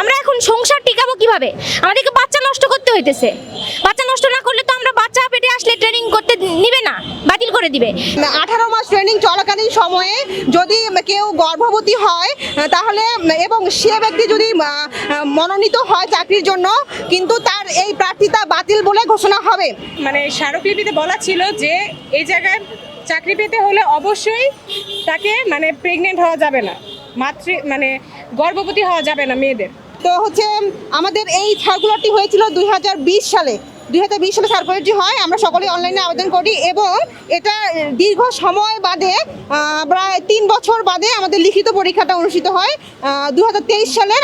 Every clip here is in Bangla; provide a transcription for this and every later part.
আমরা এখন সংসার টিকাবো কীভাবে? আমাদেরকে বাচ্চা নষ্ট করতে হইতেছে। বাচ্চা নষ্ট না করলে তো আমরা বাচ্চা পেটে আসলে ট্রেনিং করতে নিবে না বাতিল করে দিবে। আঠারো মাস ট্রেনিং চলাকালীন সময়ে যদি কেউ গর্ভবতী হয় তাহলে এবং সে ব্যক্তি যদি মনোনীত হয় চাকরির জন্য কিন্তু তার এই প্রার্থিতা বাতিল বলে ঘোষণা হবে। মানে স্মারকলিপিতে বলা ছিল যে এই জায়গায় চাকরি পেতে হলে অবশ্যই তাকে মানে প্রেগনেন্ট হওয়া যাবে না। মাতৃ মানে গর্ভবতী হওয়া যাবে না মেয়েদের। তো হচ্ছে, আমাদের এই সার্কুলারটি হয়েছিল দু হাজার বিশ সালে। দুই হাজার বিশ সালে সার্কুলারটি হয়, আমরা সকলে অনলাইনে আবেদন করি এবং এটা দীর্ঘ সময় বাদে প্রায় তিন বছর বাদে আমাদের লিখিত পরীক্ষাটা অনুষ্ঠিত হয় দুই হাজার তেইশ সালের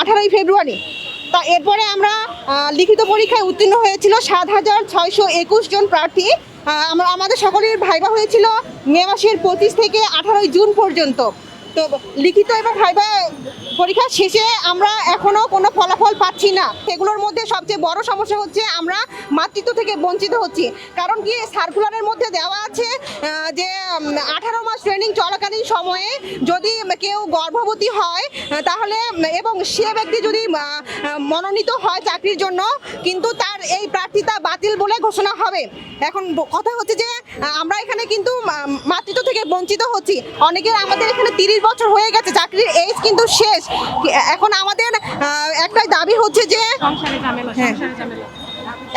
আঠারোই ফেব্রুয়ারি। তা এরপরে আমরা লিখিত পরীক্ষায় উত্তীর্ণ হয়েছিল সাত হাজার ছয়শো একুশ জন প্রার্থী। আমাদের সকলের ভাইবা হয়েছিল মে মাসের পঁচিশ থেকে আঠারোই জুন পর্যন্ত। তো লিখিত এবং ভাইবা পরীক্ষা শেষে আমরা এখনও কোনো ফলাফল পাচ্ছি না। সেগুলোর মধ্যে সবচেয়ে বড় সমস্যা হচ্ছে আমরা মাতৃত্ব থেকে বঞ্চিত হচ্ছি। কারণ কি সার্কুলারের মধ্যে দেওয়া আছে যে আঠারো মাস ট্রেনিং চলাকালীন সময়ে যদি কেউ গর্ভবতী হয়, তাহলে, এবং সে ব্যক্তি যদি মনোনীত হয় চাকরির জন্য, কিন্তু তার এই প্রার্থিতা বাতিল বলে ঘোষণা হবে। এখন কথা হচ্ছে যে আমরা এখানে কিন্তু মাতৃত্ব থেকে বঞ্চিত হচ্ছি। অনেকের আমাদের এখানে তিরিশ বছর হয়ে গেছে চাকরির এজ কিন্তু শেষ। এখন আমাদের একটাই দাবি হচ্ছে যে হ্যাঁ।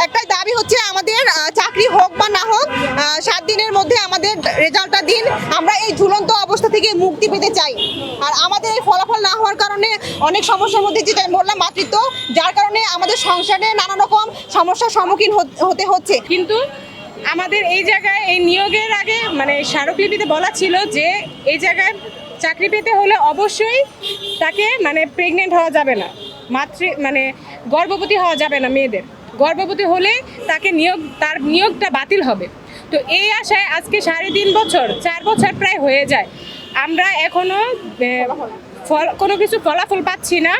একটাই দাবি হচ্ছে আমাদের চাকরি হোক বা না হোক সাত দিনের মধ্যে আমাদের রেজাল্টটা দিন। আমরা এই ঝুলন্ত থেকে মুক্তি পেতে চাই। আর আমাদের এই ফলাফল না হওয়ার কারণে অনেক সমস্যার মধ্যে যেটা বললাম, মাতৃত্ব, যার কারণে আমাদের সংসারে নানা রকম সমস্যার সম্মুখীন হত- হতে হচ্ছে। কিন্তু আমাদের এই জায়গায় এই নিয়োগের আগে মানে স্মারকলিপিতে বলা ছিল যে এই জায়গায় চাকরি পেতে হলে অবশ্যই তাকে মানে প্রেগনেন্ট হওয়া যাবে না। মাতৃ মানে গর্ভবতী হওয়া যাবে না মেয়েদের। গর্ভবতী হলে তাকে নিয়োগ, তার নিয়োগটা বাতিল হবে। তো এই আশায় আজকে সাড়ে তিন বছর, চার বছর প্রায় হয়ে যায়। আমরা এখনও আহ, ফল কোনো কিছু ফলাফল পাচ্ছি না।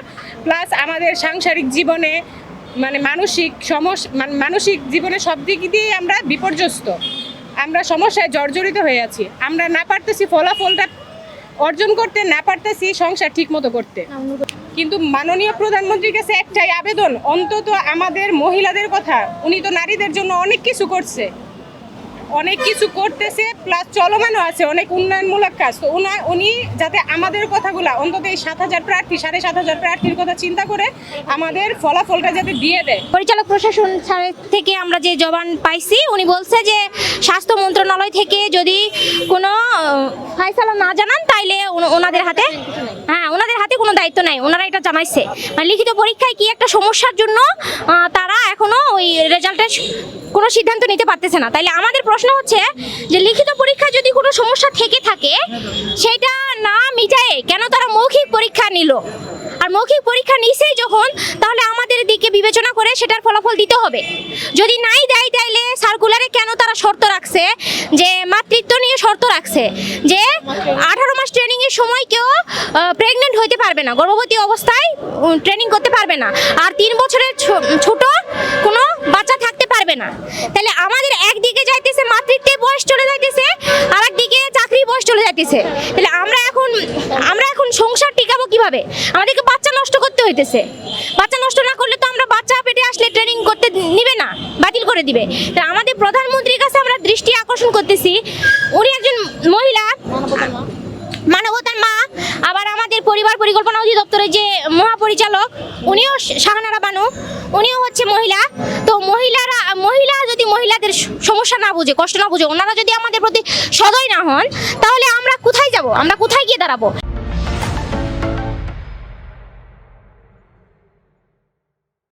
প্লাস আমাদের সাংসারিক জীবনে মানে মানসিক সমস্যা মানসিক জীবনে সব দিক দিয়ে আমরা বিপর্যস্ত। আমরা সমস্যায় জর্জরিত হয়ে আছি। আমরা না পারতেছি ফলাফলটা অর্জন করতে না পারতেছি সংসার ঠিক মতো করতে। কিন্তু মাননীয় প্রধানমন্ত্রীর কাছে একটাই আবেদন অন্তত আমাদের মহিলাদের কথা। উনি তো নারীদের জন্য অনেক কিছু করছে। অনেক কিছু করতেছে প্লাস চলমানও আছে অনেক উন্নয়নমূলক কাজ। তো উনা- উনি যাতে আমাদের কথাগুলো অন্তত এই সাত হাজার প্রার্থী সাড়ে সাত হাজার প্রার্থীর কথা চিন্তা করে আমাদের ফলাফলটা যাতে দিয়ে দেয়। পরিচালক প্রশাসন থেকে আমরা যে জবান পাইছি উনি বলছে যে স্বাস্থ্য মন্ত্রণালয় থেকে যদি কোনো আহ, ফায়সালা না জানান তাইলে ওন- ওনাদের হাতে হ্যাঁ ওনাদের হাতে কোনো দায়িত্ব নাই। ওনারা এটা জানাইছে। মানে লিখিত পরীক্ষায় কি একটা সমস্যার জন্য তারা এখনও ওই রেজাল্টের কোনো সিদ্ধান্ত নিতে পারতেছে না। তাইলে আমাদের প্রশ্ন হচ্ছে যে, লিখিত পরীক্ষা যদি কোনো সমস্যা থেকে থাকে, সেটা না মিটায়ে কেন তারা মৌখিক পরীক্ষা নিল? আর মৌখিক পরীক্ষা নিছেই যখন, তাহলে আমাদের দিকে বিবেচনা করে সেটার ফলাফল দিতে হবে। যদি নাই দেয়, তাইলে সার্কুলারে কেন তারা শর্ত রাখছে যে শর্ত রাখছে যে আঠারো মাস ট্রেনিং এর সময় কেউ প্রেগনেন্ট হইতে পারবে না, গর্ভবতী অবস্থায় ট্রেনিং করতে পারবে না। আর তিন বছরের ছোট কোনো বাচ্চা থাকতে পারবে না। তাহলে আমাদের একদিকে যাইতেছে মাতৃত্বের বয়স চলে যাইতেছে আর একদিকে চাকরির বয়স চলে যাইতেছে। তাহলে আমরা এখন আমরা এখন সংসার টিকাবো কীভাবে? আমাদেরকে বাচ্চা নষ্ট করতে হইতেছে। বাচ্চা নষ্ট না আসলে ট্রেনিং করতে নিবে না, বাতিল করে দিবে। তা আমাদের প্রধানমন্ত্রীর কাছে আমরা দৃষ্টি আকর্ষণ করতেছি, উনি একজন মহিলা, মানবতার মা, আবার আমাদের পরিবার পরিকল্পনা অধিদপ্তরের যে মহাপরিচালক, উনিও শাহানারা বানু, উনিও হচ্ছে মহিলা। তো মহিলারা, মহিলা যদি মহিলাদের সমস্যা না বুঝে, কষ্ট না বুঝে, ওনারা যদি আমাদের প্রতি সদয় না হন, তাহলে আমরা কোথায় যাব? আমরা কোথায় গিয়ে দাঁড়াবো?